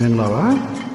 မ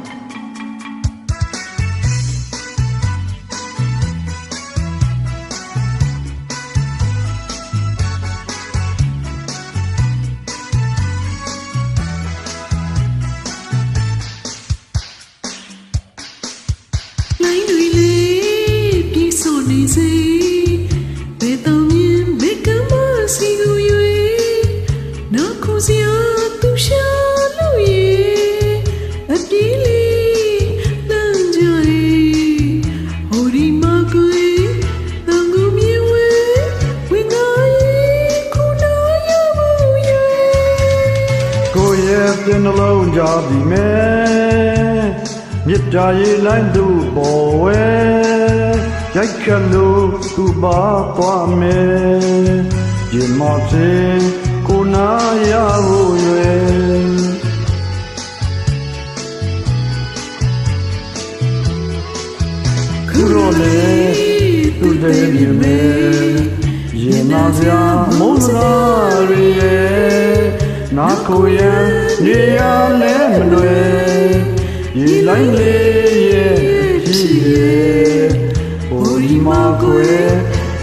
ရဲ့ပြင်းနှလုံးကြပြီမဲ့မြစ်တာရေးလိုက်သူပေါ်ဝဲရိုက်ခတ်လို့သူပါသွားမယ်ရင်မဖြစ်ကိုနာရဖို့ရွယ်ခုတော့လေသူတည်းမြင်မယ်ရင်နာစရာမုန်းစရာတွေရဲ့ နာကိုရန်နေရလဲမလွယ်ရေလိုက်လေးရဲ့ရှိရဲ့ဟိုဒီမှာကိုယ်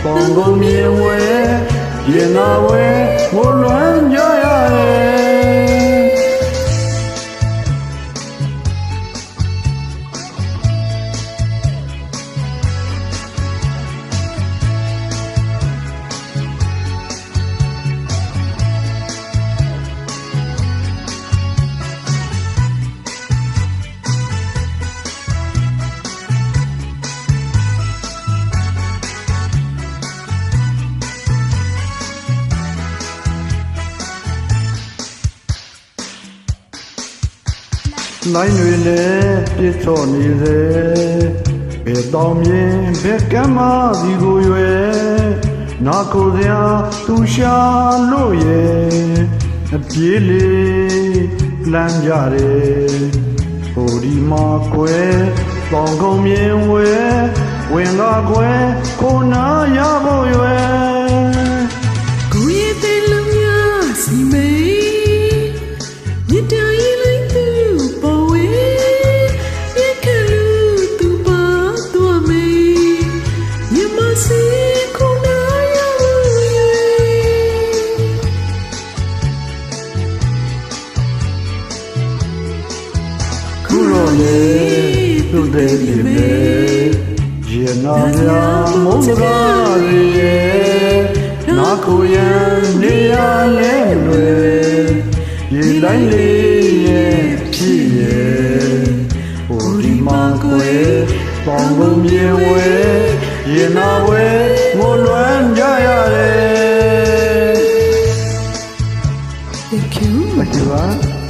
ပေါင်ကုန်မြင်ဝဲရင်နာဝဲမလွမ်းကြရတ နိုင်တွေလည်းပြစ်ချော့နေစေဘယ်တော်မြင်ဘယ်ကမ်းမစီကိုရွယ်နာကိုစရာသူရှာလို့ရဲ့အပြေးလေးလမ်းကြတယ်ဟိုဒီမှာကွယ်ပေါင်ကုန်မြင်ဝဲဝင်ကားကွယ်ကိုနာရဖို့ရွယ်ကိုရဲ့တဲ့လုံးရစီမေးမြတ် သူ့တဲ့ဒီလေရေနာရမုန်းကားရေနာကိုရန်နေရလဲလွယ်ရေလိုက်လေးရဲ့ဖြစ်ရဲ့ဟိုဒီမှာကိုယ်ပေါင်ကုန်မြေဝဲရေနာဝဲငိုလွမ်းကြရတယ် Thank you မကျပါ